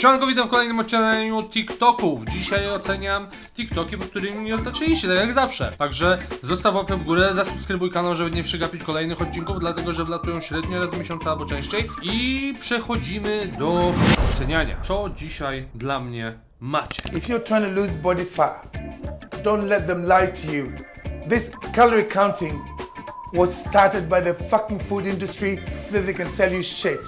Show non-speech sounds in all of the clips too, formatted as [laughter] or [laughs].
Siemanko, witam w kolejnym odcieniu TikToków. Dzisiaj oceniam TikToki, po którymi mnie oznaczyliście, tak jak zawsze. Także zostaw łapkę w górę, zasubskrybuj kanał, żeby nie przegapić kolejnych odcinków, dlatego że wlatują średnio raz w miesiącu albo częściej. I przechodzimy do oceniania. Co dzisiaj dla mnie macie? If you're trying to lose body fat, don't let them lie to you. This calorie counting was started by the fucking food industry so that they can sell you shit.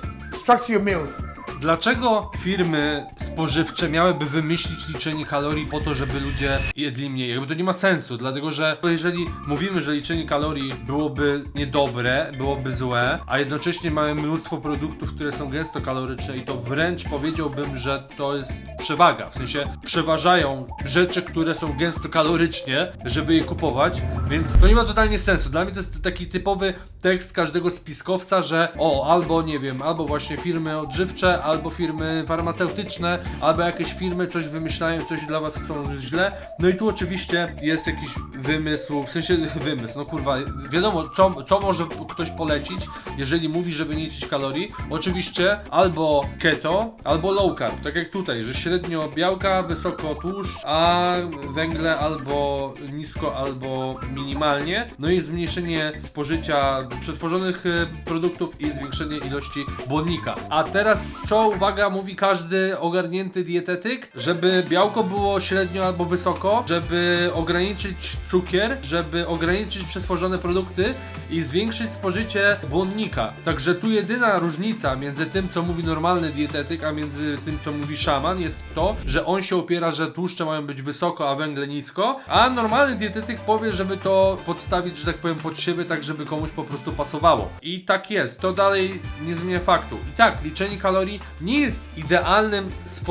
Structure your meals. Dlaczego firmy spożywcze miałyby wymyślić liczenie kalorii po to, żeby ludzie jedli mniej? Jakby to nie ma sensu, dlatego że jeżeli mówimy, że liczenie kalorii byłoby niedobre, byłoby złe, a jednocześnie mamy mnóstwo produktów, które są gęsto kaloryczne i to wręcz powiedziałbym, że to jest przewaga. W sensie przeważają rzeczy, które są gęsto kalorycznie, żeby je kupować, więc to nie ma totalnie sensu. Dla mnie to jest taki typowy tekst każdego spiskowca, że o, albo nie wiem, albo właśnie firmy odżywcze, albo firmy farmaceutyczne, albo jakieś firmy coś wymyślają, coś dla was chcą źle. No i tu oczywiście jest jakiś wymysł, w sensie [laughs] wymysł, no kurwa, wiadomo, co, co może ktoś polecić, jeżeli mówi, żeby nie liczyć kalorii. Oczywiście albo keto, albo low carb, tak jak tutaj, że średnio białka, wysoko tłuszcz, a węgle albo nisko, albo minimalnie. No i zmniejszenie spożycia przetworzonych e, produktów i zwiększenie ilości błonnika. A teraz, co uwaga, mówi każdy ogarnięty dietetyk, żeby białko było średnio albo wysoko, żeby ograniczyć cukier, żeby ograniczyć przetworzone produkty i zwiększyć spożycie błonnika. Także tu jedyna różnica między tym, co mówi normalny dietetyk, a między tym, co mówi szaman, jest to, że on się opiera, że tłuszcze mają być wysoko, a węgle nisko, a normalny dietetyk powie, żeby to podstawić, że tak powiem, pod siebie, tak żeby komuś po prostu pasowało. I tak jest, to dalej nie zmienia faktu. I tak, liczenie kalorii nie jest idealnym sposobem,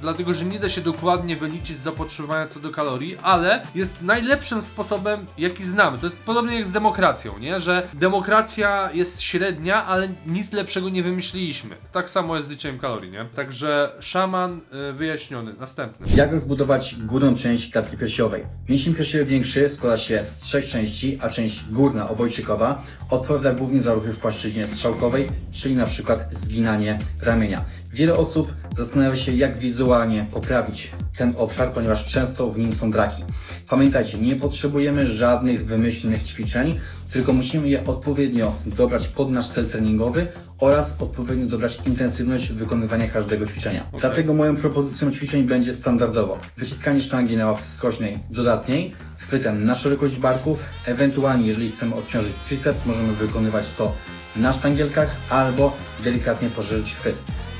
dlatego że nie da się dokładnie wyliczyć zapotrzebowania co do kalorii, ale jest najlepszym sposobem, jaki znamy. To jest podobnie jak z demokracją, nie? Że demokracja jest średnia, ale nic lepszego nie wymyśliliśmy. Tak samo jest z liczeniem kalorii, nie? Także szaman y, wyjaśniony. Następny. Jak zbudować górną część klatki piersiowej? Mięsień piersiowy większy składa się z trzech części, a część górna, obojczykowa, odpowiada głównie za ruchy w płaszczyźnie strzałkowej, czyli na przykład zginanie ramienia. Wiele osób zastanawia się, jak wizualnie poprawić ten obszar, ponieważ często w nim są braki. Pamiętajcie, nie potrzebujemy żadnych wymyślnych ćwiczeń, tylko musimy je odpowiednio dobrać pod nasz cel treningowy oraz odpowiednio dobrać intensywność wykonywania każdego ćwiczenia. Dlatego moją propozycją ćwiczeń będzie standardowo wyciskanie sztangi na ławce skośnej dodatniej, chwytem na szerokość barków, ewentualnie jeżeli chcemy odciążyć triceps, możemy wykonywać to na sztangielkach albo delikatnie poszerzyć chwyt.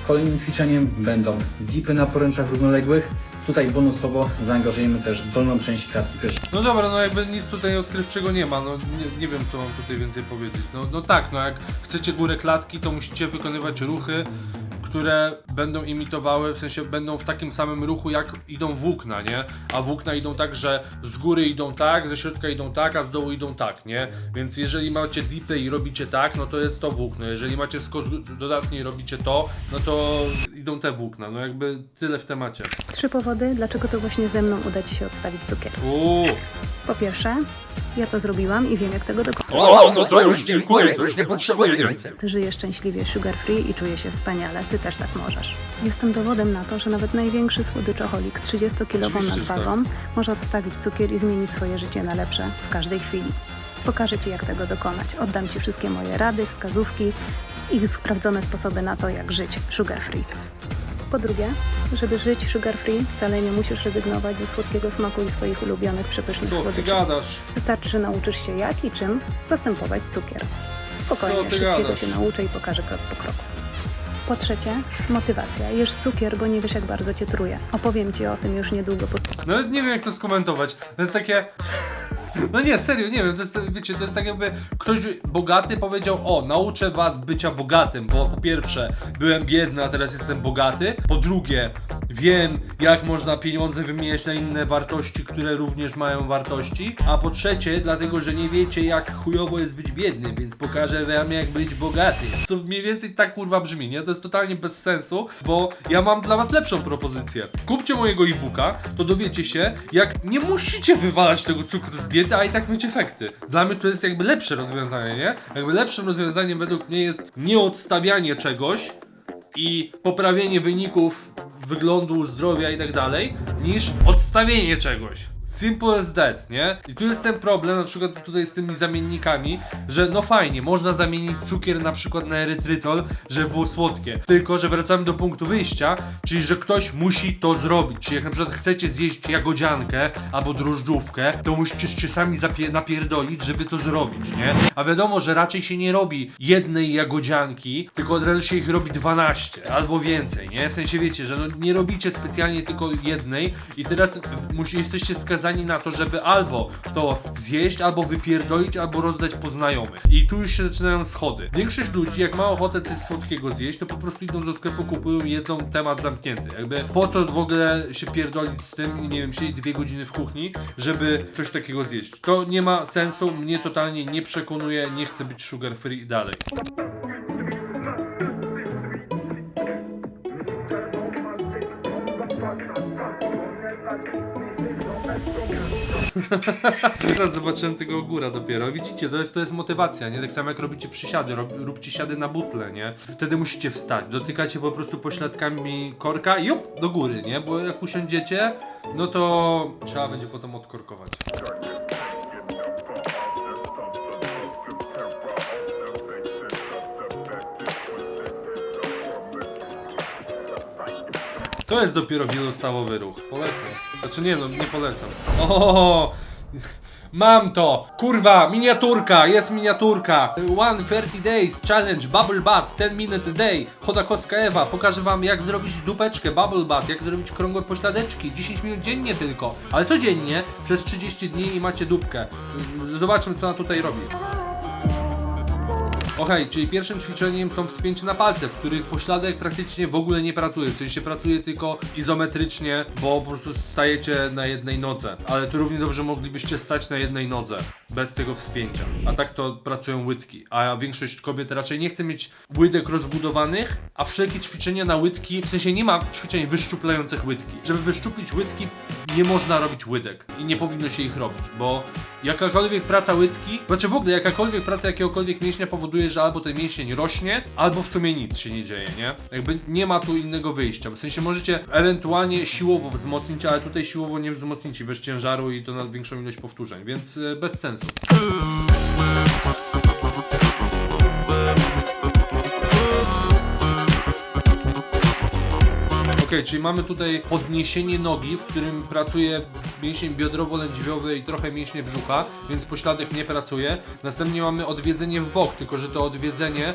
Kolejnym ćwiczeniem będą dipy na poręczach równoległych. Tutaj bonusowo zaangażujemy też dolną część klatki piersiowej. No dobra, no jakby nic tutaj odkrywczego nie ma, no nie, nie wiem co mam tutaj więcej powiedzieć. No, no tak, no jak chcecie górę klatki, to musicie wykonywać ruchy, które będą imitowały, w sensie będą w takim samym ruchu jak idą włókna, nie? A włókna idą tak, że z góry idą tak, ze środka idą tak, a z dołu idą tak, nie? Więc jeżeli macie dipy i robicie tak, no to jest to włókno. Jeżeli macie skos dodatni i robicie to, no to idą te włókna. No jakby tyle w temacie. Trzy powody, dlaczego to właśnie ze mną uda Ci się odstawić cukier. Uuu. Po pierwsze, ja to zrobiłam i wiem, jak tego dokonać. O, no to już dziękuję, to już nie potrzebuję więcej. Ty żyjesz szczęśliwie, sugar free i czuję się wspaniale. Ty też tak możesz. Jestem dowodem na to, że nawet największy słodyczoholik z 30-kilową Oczywiście, że nadwagą może odstawić cukier i zmienić swoje życie na lepsze w każdej chwili. Pokażę Ci, jak tego dokonać. Oddam Ci wszystkie moje rady, wskazówki i sprawdzone sposoby na to, jak żyć sugar free. Po drugie, żeby żyć sugar free, wcale nie musisz rezygnować ze słodkiego smaku i swoich ulubionych przepysznych Co ty słodyczy. gadasz? Wystarczy, że nauczysz się jak i czym zastępować cukier. Co Spokojnie, ty wszystkiego gadasz? się nauczę i pokażę krok po kroku. Po trzecie, motywacja. Jesz cukier, bo nie wiesz jak bardzo cię truje. Opowiem ci o tym już niedługo po Nawet nie wiem jak to skomentować. To jest takie. No nie, serio, nie wiem, to jest, wiecie, to jest tak jakby ktoś bogaty powiedział, o, nauczę was bycia bogatym, bo po pierwsze, byłem biedny, a teraz jestem bogaty, po drugie, wiem, jak można pieniądze wymieniać na inne wartości, które również mają wartości, a po trzecie, dlatego, że nie wiecie, jak chujowo jest być biednym, więc pokażę wam, jak być bogaty. To mniej więcej tak kurwa brzmi, nie? To jest totalnie bez sensu, bo ja mam dla was lepszą propozycję. Kupcie mojego e-booka, to dowiecie się, jak nie musicie wywalać tego cukru z diety, a i tak mieć efekty. Dla mnie to jest jakby lepsze rozwiązanie, nie? Jakby lepszym rozwiązaniem według mnie jest nie odstawianie czegoś, i poprawienie wyników wyglądu, zdrowia i tak dalej, niż odstawienie czegoś. Simple as that, nie? I tu jest ten problem, na przykład tutaj z tymi zamiennikami, że no fajnie, można zamienić cukier na przykład na erytrytol, żeby było słodkie. Tylko, że wracamy do punktu wyjścia, czyli że ktoś musi to zrobić. Czyli jak na przykład chcecie zjeść jagodziankę albo drożdżówkę, to musicie się sami napierdolić, żeby to zrobić, nie? A wiadomo, że raczej się nie robi jednej jagodzianki, tylko od razu się ich robi 12 albo więcej, nie? W sensie wiecie, że no nie robicie specjalnie tylko jednej i teraz musi, jesteście skazani na to, żeby albo to zjeść, albo wypierdolić, albo rozdać po znajomych. I tu już się zaczynają schody. Większość ludzi, jak ma ochotę coś słodkiego zjeść, to po prostu idą do sklepu, kupują, jedzą, temat zamknięty. Jakby po co w ogóle się pierdolić z tym, nie wiem, siedzieć dwie godziny w kuchni, żeby coś takiego zjeść. To nie ma sensu, mnie totalnie nie przekonuje, nie chcę być sugar free dalej. [laughs] Teraz zobaczyłem tego góra dopiero. Widzicie, to jest, to jest motywacja, nie? Tak samo jak robicie przysiady, rob, róbcie siady na butle, nie? Wtedy musicie wstać. Dotykacie po prostu pośladkami korka i jup, do góry, nie? Bo jak usiądziecie, no to trzeba będzie potem odkorkować. To jest dopiero wielostawowy ruch. Polecam. Znaczy nie no, nie polecam. O, Mam to! Kurwa, miniaturka! Jest miniaturka! 130 Days Challenge Bubble Bath 10 minute day Chodakowska Ewa Pokażę wam jak zrobić dupeczkę Bubble Bath Jak zrobić krągłe pośladeczki 10 minut dziennie tylko Ale codziennie przez 30 dni i macie dupkę Zobaczmy co ona tutaj robi Okej, czyli pierwszym ćwiczeniem są wspięcia na palce, w których pośladek praktycznie w ogóle nie pracuje. W sensie pracuje tylko izometrycznie, bo po prostu stajecie na jednej nodze. Ale tu równie dobrze moglibyście stać na jednej nodze, bez tego wspięcia. A tak to pracują łydki. A większość kobiet raczej nie chce mieć łydek rozbudowanych, a wszelkie ćwiczenia na łydki, w sensie nie ma ćwiczeń wyszczuplających łydki. Żeby wyszczuplić łydki, nie można robić łydek i nie powinno się ich robić, bo jakakolwiek praca łydki, znaczy w ogóle jakakolwiek praca jakiegokolwiek mięśnia powoduje, że albo ten mięsień rośnie, albo w sumie nic się nie dzieje, nie? Jakby nie ma tu innego wyjścia. W sensie możecie ewentualnie siłowo wzmocnić, ale tutaj siłowo nie wzmocnicie bez ciężaru i to na większą ilość powtórzeń, więc e, bez sensu. Czyli mamy tutaj podniesienie nogi, w którym pracuje mięsień biodrowo-lędźwiowy i trochę mięśnie brzucha, więc pośladek nie pracuje. Następnie mamy odwiedzenie w bok, tylko że to odwiedzenie,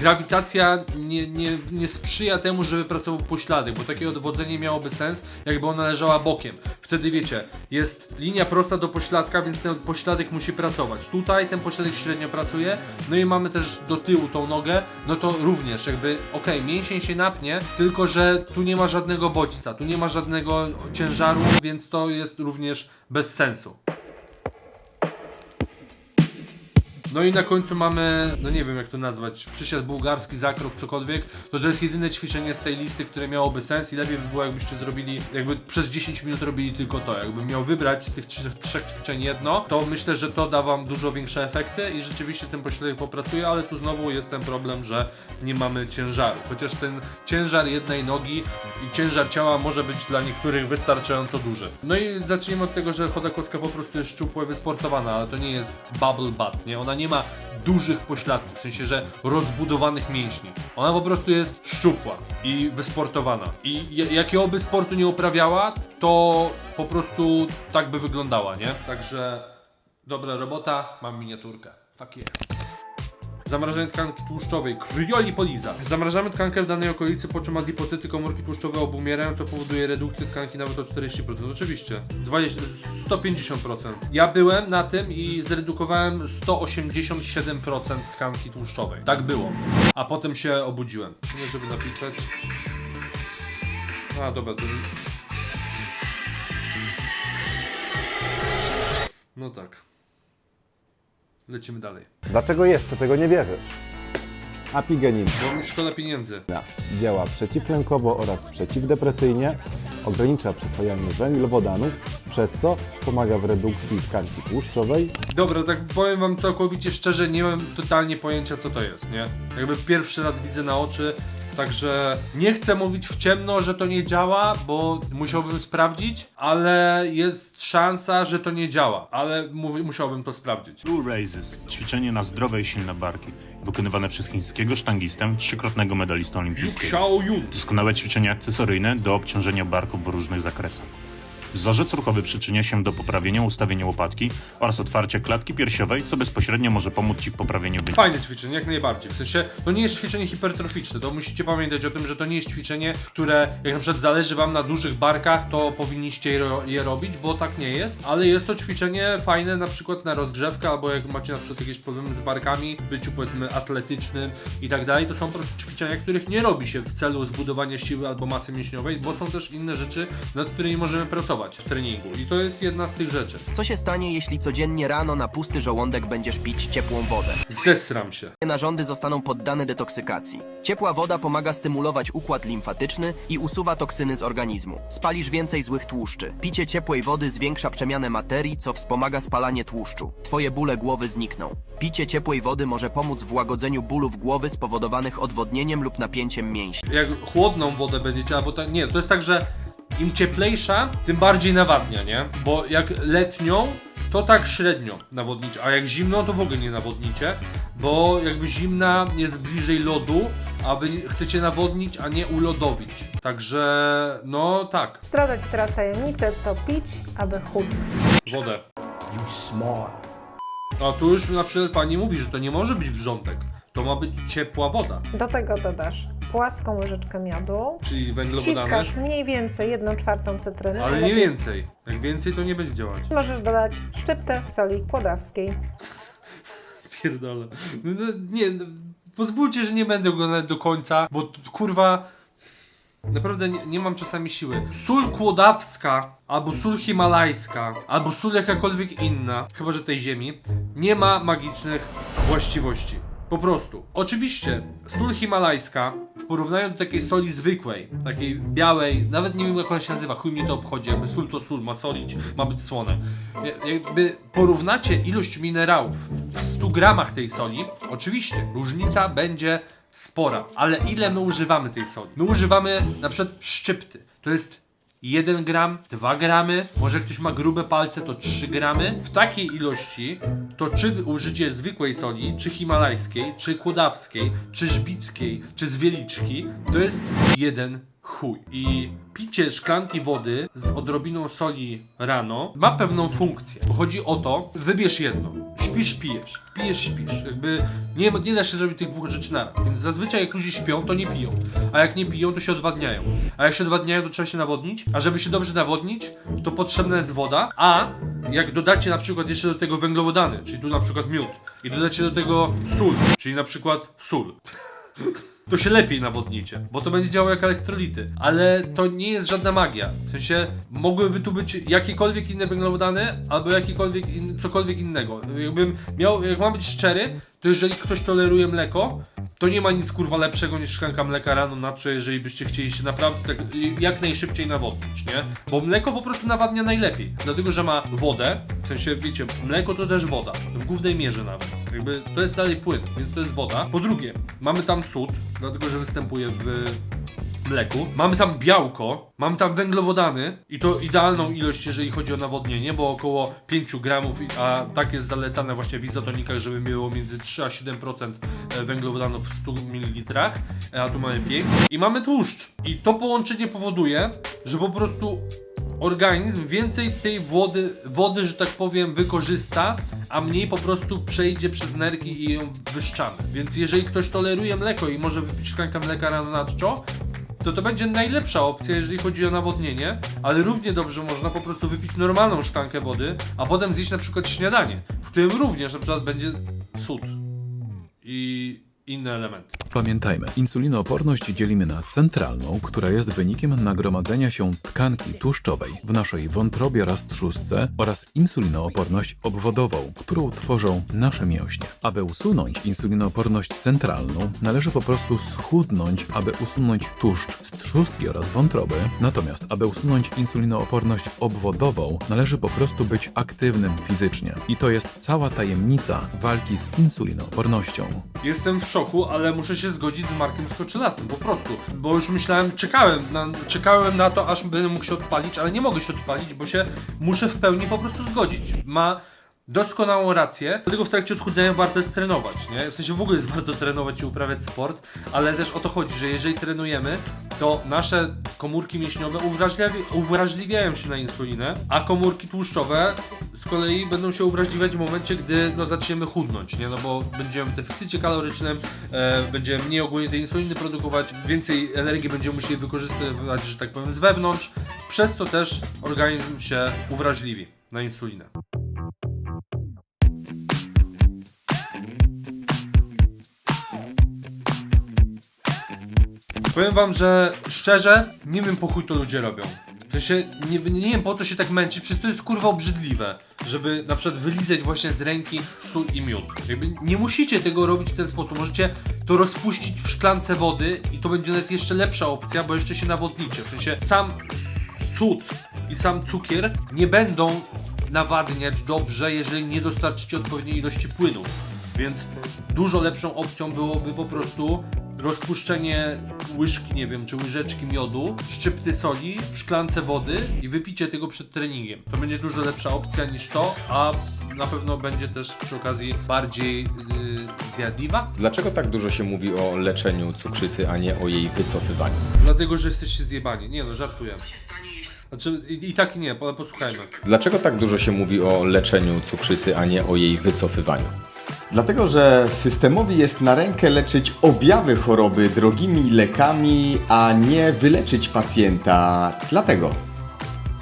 grawitacja nie, nie, nie sprzyja temu, żeby pracował pośladek, bo takie odwodzenie miałoby sens, jakby ona leżała bokiem. Wtedy wiecie, jest linia prosta do pośladka, więc ten pośladek musi pracować. Tutaj ten pośladek średnio pracuje, no i mamy też do tyłu tą nogę, no to również jakby, okej, mięsień się napnie, tylko że tu nie ma żadnego bodźca, tu nie ma żadnego ciężaru, więc to jest również bez sensu. No i na końcu mamy, no nie wiem jak to nazwać, przysiad bułgarski, zakrok, cokolwiek, to to jest jedyne ćwiczenie z tej listy, które miałoby sens i lepiej by było jakbyście zrobili, jakby przez 10 minut robili tylko to, jakbym miał wybrać z tych trzech ćwiczeń jedno, to myślę, że to da wam dużo większe efekty i rzeczywiście ten pośladek popracuje, ale tu znowu jest ten problem, że nie mamy ciężaru, chociaż ten ciężar jednej nogi i ciężar ciała może być dla niektórych wystarczająco duży. No i zacznijmy od tego, że Chodakowska po prostu jest szczupła i wysportowana, ale to nie jest bubble butt, nie? Ona nie ma dużych pośladków, w sensie, że rozbudowanych mięśni. Ona po prostu jest szczupła i wysportowana. I je- jakiego by sportu nie uprawiała, to po prostu tak by wyglądała, nie? Także dobra robota, mam miniaturkę. Fuck yeah. Zamrażanie tkanki tłuszczowej, kryoli poliza. Zamrażamy tkankę w danej okolicy, po czym adipocyty komórki tłuszczowe obumierają, co powoduje redukcję tkanki nawet o 40%. Oczywiście, 20, 150%. Ja byłem na tym i zredukowałem 187% tkanki tłuszczowej. Tak było. A potem się obudziłem. Nie, żeby napisać. A, dobra, to... No tak. Lecimy dalej. Dlaczego jeszcze tego nie bierzesz? Apigenin Bo mi szkoda pieniędzy. działa przeciwlękowo oraz przeciwdepresyjnie, ogranicza przyswajanie węglowodanów, przez co pomaga w redukcji tkanki tłuszczowej, Dobra, tak powiem wam całkowicie szczerze, nie mam totalnie pojęcia co to jest, nie? Jakby pierwszy raz widzę na oczy, Także nie chcę mówić w ciemno, że to nie działa, bo musiałbym sprawdzić, ale jest szansa, że to nie działa, ale mu- musiałbym to sprawdzić. Blue Raises. Ćwiczenie na zdrowe i silne barki. Wykonywane przez chińskiego sztangistę, trzykrotnego medalistę olimpijskiego. Doskonałe ćwiczenie akcesoryjne do obciążenia barków w różnych zakresach. Wzorzec ruchowy przyczynia się do poprawienia ustawienia łopatki oraz otwarcia klatki piersiowej, co bezpośrednio może pomóc Ci w poprawieniu wyników. Fajne ćwiczenie, jak najbardziej. W sensie, to nie jest ćwiczenie hipertroficzne, to musicie pamiętać o tym, że to nie jest ćwiczenie, które jak na przykład zależy wam na dużych barkach, to powinniście je, je robić, bo tak nie jest, ale jest to ćwiczenie fajne na przykład na rozgrzewkę, albo jak macie na przykład jakieś problemy z barkami, w byciu powiedzmy atletycznym i tak dalej, to są po prostu ćwiczenia, których nie robi się w celu zbudowania siły albo masy mięśniowej, bo są też inne rzeczy, nad którymi możemy pracować w treningu i to jest jedna z tych rzeczy. Co się stanie, jeśli codziennie rano na pusty żołądek będziesz pić ciepłą wodę? Zesram się. Narządy zostaną poddane detoksykacji. Ciepła woda pomaga stymulować układ limfatyczny i usuwa toksyny z organizmu. Spalisz więcej złych tłuszczy. Picie ciepłej wody zwiększa przemianę materii, co wspomaga spalanie tłuszczu. Twoje bóle głowy znikną. Picie ciepłej wody może pomóc w łagodzeniu bólów głowy spowodowanych odwodnieniem lub napięciem mięśni. jak chłodną wodę będziecie, albo tak, nie, to jest tak, że im cieplejsza, tym bardziej nawadnia, nie? Bo jak letnią, to tak średnio nawodnicie, a jak zimną, to w ogóle nie nawodnicie, bo jakby zimna jest bliżej lodu, a wy chcecie nawodnić, a nie ulodowić. Także, no tak, Zdradzę Ci teraz tajemnicę, co pić, aby chudnąć. wodę. A tu już na przykład pani mówi, że to nie może być wrzątek, to ma być ciepła woda, Do tego dodasz płaską łyżeczkę miodu, czyli węglowodany, wciskasz mniej więcej 1 czwartą cytryny. ale nie najlepiej więcej. Jak więcej, to nie będzie działać. Możesz dodać szczyptę soli kłodawskiej. [laughs] Pierdolę. No, no, nie, no, pozwólcie, że nie będę nawet do końca, bo t- kurwa. Naprawdę nie, nie mam czasami siły. Sól kłodawska, albo sól himalajska, albo sól jakakolwiek inna, chyba że tej ziemi, nie ma magicznych właściwości. Po prostu. Oczywiście, sól himalajska w porównaniu do takiej soli zwykłej, takiej białej, nawet nie wiem jak ona się nazywa, chuj mnie to obchodzi, jakby sól to sól, ma solić, ma być słone. Ja- Jakby porównacie ilość minerałów w 100 gramach tej soli, oczywiście różnica będzie spora, ale ile my używamy tej soli? My używamy na przykład szczypty, to jest 1 gram, 2 gramy, może ktoś ma grube palce, to 3 gramy. W takiej ilości to czy użycie zwykłej soli, czy himalajskiej, czy kłodawskiej, czy żbickiej, czy z wieliczki, to jest jeden chuj. I picie szklanki wody z odrobiną soli rano ma pewną funkcję. Chodzi o to, wybierz jedno. Śpisz, pijesz. Pijesz, śpisz. Jakby nie, nie da się zrobić tych dwóch rzeczy naraz. Więc zazwyczaj jak ludzie śpią, to nie piją. A jak nie piją, to się odwadniają. A jak się odwadniają, to trzeba się nawodnić. A żeby się dobrze nawodnić, to potrzebna jest woda. A jak dodacie na przykład jeszcze do tego węglowodany, czyli tu na przykład miód, i dodacie do tego sól, czyli na przykład sól to się lepiej nawodnicie, bo to będzie działało jak elektrolity. Ale to nie jest żadna magia. W sensie mogłyby tu być jakiekolwiek inne węglowodany, albo jakiekolwiek in, cokolwiek innego. Jakbym miał, jak mam być szczery, to jeżeli ktoś toleruje mleko, to nie ma nic kurwa lepszego niż szklanka mleka rano na czole, jeżeli byście chcieli się naprawdę tak jak najszybciej nawodnić, nie? Bo mleko po prostu nawadnia najlepiej, dlatego że ma wodę, w sensie wiecie, mleko to też woda, w głównej mierze nawet. Jakby to jest dalej płyn, więc to jest woda. Po drugie, mamy tam sód, dlatego że występuje w mleku. Mamy tam białko, mamy tam węglowodany i to idealną ilość, jeżeli chodzi o nawodnienie, bo około 5 gramów, a tak jest zalecane właśnie w izotonikach, żeby było między 3 a 7% węglowodanów w 100 ml, a tu mamy 5. I mamy tłuszcz. I to połączenie powoduje, że po prostu organizm więcej tej wody, wody, że tak powiem, wykorzysta, a mniej po prostu przejdzie przez nerki i ją wyszczamy. Więc jeżeli ktoś toleruje mleko i może wypić szklankę mleka rano na czczo, to to będzie najlepsza opcja, jeżeli chodzi o nawodnienie, ale równie dobrze można po prostu wypić normalną szklankę wody, a potem zjeść na przykład śniadanie, w którym również na przykład będzie sód i inne elementy. Pamiętajmy, insulinooporność dzielimy na centralną, która jest wynikiem nagromadzenia się tkanki tłuszczowej w naszej wątrobie oraz trzustce oraz insulinooporność obwodową, którą tworzą nasze mięśnie. Aby usunąć insulinooporność centralną, należy po prostu schudnąć, aby usunąć tłuszcz z trzustki oraz wątroby, natomiast aby usunąć insulinooporność obwodową, należy po prostu być aktywnym fizycznie. I to jest cała tajemnica walki z insulinoopornością. Jestem w szoku, ale muszę się zgodzić z Markiem Skoczylasem, po prostu. Bo już myślałem, czekałem na, czekałem na to, aż będę mógł się odpalić, ale nie mogę się odpalić, bo się muszę w pełni po prostu zgodzić. Ma doskonałą rację, dlatego w trakcie odchudzania warto jest trenować, nie? W sensie w ogóle jest warto trenować i uprawiać sport, ale też o to chodzi, że jeżeli trenujemy, to nasze komórki mięśniowe uwrażliwi uwrażliwiają się na insulinę, a komórki tłuszczowe z kolei będą się uwrażliwiać w momencie, gdy no, zaczniemy chudnąć, nie? No bo będziemy w deficycie kalorycznym, e, będziemy mniej ogólnie tej insuliny produkować, więcej energii będziemy musieli wykorzystywać, że tak powiem, z wewnątrz, przez to też organizm się uwrażliwi na insulinę. Powiem wam, że szczerze, nie wiem po chuj to ludzie robią. To się, nie, nie wiem po co się tak męczyć, przecież to jest kurwa obrzydliwe, żeby na przykład wylizać właśnie z ręki sól i miód. Jakby nie musicie tego robić w ten sposób, możecie to rozpuścić w szklance wody i to będzie nawet jeszcze lepsza opcja, bo jeszcze się nawodnicie. W sensie sam cud i sam cukier nie będą nawadniać dobrze, jeżeli nie dostarczycie odpowiedniej ilości płynów. Więc dużo lepszą opcją byłoby po prostu rozpuszczenie łyżki, nie wiem, czy łyżeczki miodu, szczypty soli w szklance wody i wypicie tego przed treningiem. To będzie dużo lepsza opcja niż to, a na pewno będzie też przy okazji bardziej yy, zjadliwa. Dlaczego tak dużo się mówi o leczeniu cukrzycy, a nie o jej wycofywaniu? Dlatego, że jesteście zjebani. Nie no, żartuję. Znaczy, i, i tak i nie, ale posłuchajmy. Dlaczego tak dużo się mówi o leczeniu cukrzycy, a nie o jej wycofywaniu? Dlatego, że systemowi jest na rękę leczyć objawy choroby drogimi lekami, a nie wyleczyć pacjenta. Dlatego.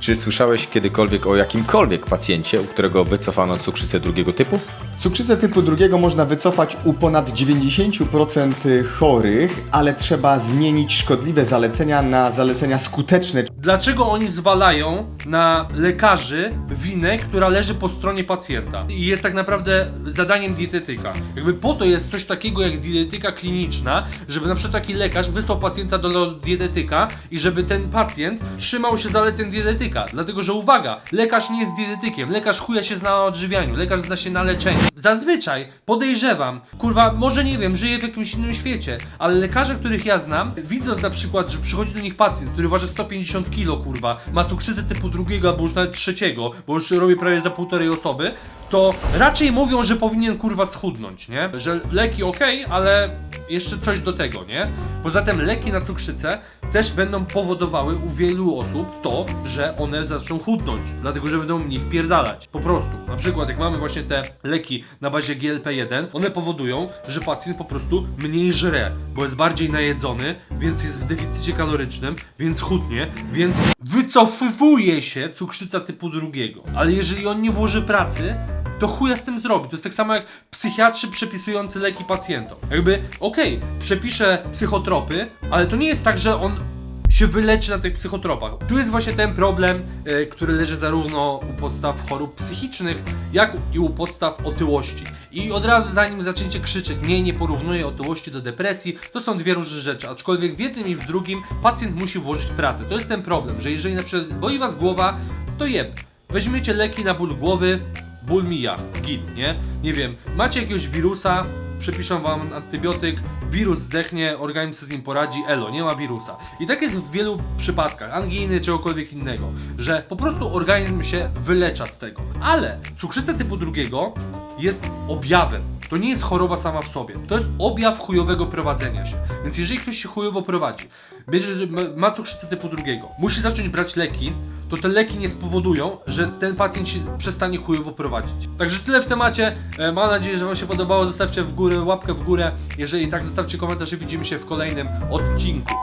Czy słyszałeś kiedykolwiek o jakimkolwiek pacjencie, u którego wycofano cukrzycę drugiego typu? Cukrzycę typu drugiego można wycofać u ponad 90% chorych, ale trzeba zmienić szkodliwe zalecenia na zalecenia skuteczne. Dlaczego oni zwalają na lekarzy winę, która leży po stronie pacjenta i jest tak naprawdę zadaniem dietetyka? Jakby po to jest coś takiego jak dietetyka kliniczna, żeby na przykład taki lekarz wysłał pacjenta do dietetyka i żeby ten pacjent trzymał się zaleceń dietetyka. Dlatego, że uwaga, lekarz nie jest dietetykiem, lekarz chuja się zna na odżywianiu, lekarz zna się na leczeniu. Zazwyczaj, podejrzewam, kurwa, może nie wiem, żyję w jakimś innym świecie, ale lekarze, których ja znam, widząc na przykład, że przychodzi do nich pacjent, który waży 150 kg, kurwa, ma cukrzycę typu drugiego albo już nawet trzeciego, bo już robię prawie za półtorej osoby, to raczej mówią, że powinien kurwa schudnąć, nie? Że leki ok, ale jeszcze coś do tego, nie? Poza tym leki na cukrzycę też będą powodowały u wielu osób to, że one zaczną chudnąć, dlatego że będą mniej wpierdalać. Po prostu. Na przykład jak mamy właśnie te leki na bazie GLP-1, one powodują, że pacjent po prostu mniej żre, bo jest bardziej najedzony, więc jest w deficycie kalorycznym, więc chudnie, więc wycofywuje się cukrzyca typu drugiego. Ale jeżeli on nie włoży pracy, to chuja z tym zrobi. To jest tak samo jak psychiatrzy przepisujący leki pacjentom. Jakby, okej, przepisze psychotropy, ale to nie jest tak, że on się wyleczy na tych psychotropach. Tu jest właśnie ten problem, e, który leży zarówno u podstaw chorób psychicznych, jak i u podstaw otyłości. I od razu zanim zaczniecie krzyczeć, nie, nie porównuję otyłości do depresji, to są dwie różne rzeczy, aczkolwiek w jednym i w drugim pacjent musi włożyć pracę. To jest ten problem, że jeżeli na przykład boli was głowa, to jeb. Weźmiecie leki na ból głowy, ból mija, git, nie? Nie wiem, macie jakiegoś wirusa, przepiszą wam antybiotyk, wirus zdechnie, organizm sobie z nim poradzi, elo, nie ma wirusa. I tak jest w wielu przypadkach, anginy, czegokolwiek innego, że po prostu organizm się wylecza z tego. Ale cukrzyca typu drugiego jest objawem. To nie jest choroba sama w sobie. To jest objaw chujowego prowadzenia się. Więc jeżeli ktoś się chujowo prowadzi, bierze, ma- cukrzycę typu drugiego, musi zacząć brać leki, to te leki nie spowodują, że ten pacjent się przestanie chujowo prowadzić. Także tyle w temacie. E, Mam nadzieję, że Wam się podobało. Zostawcie w górę łapkę w górę. Jeżeli tak, zostawcie komentarz i widzimy się w kolejnym odcinku.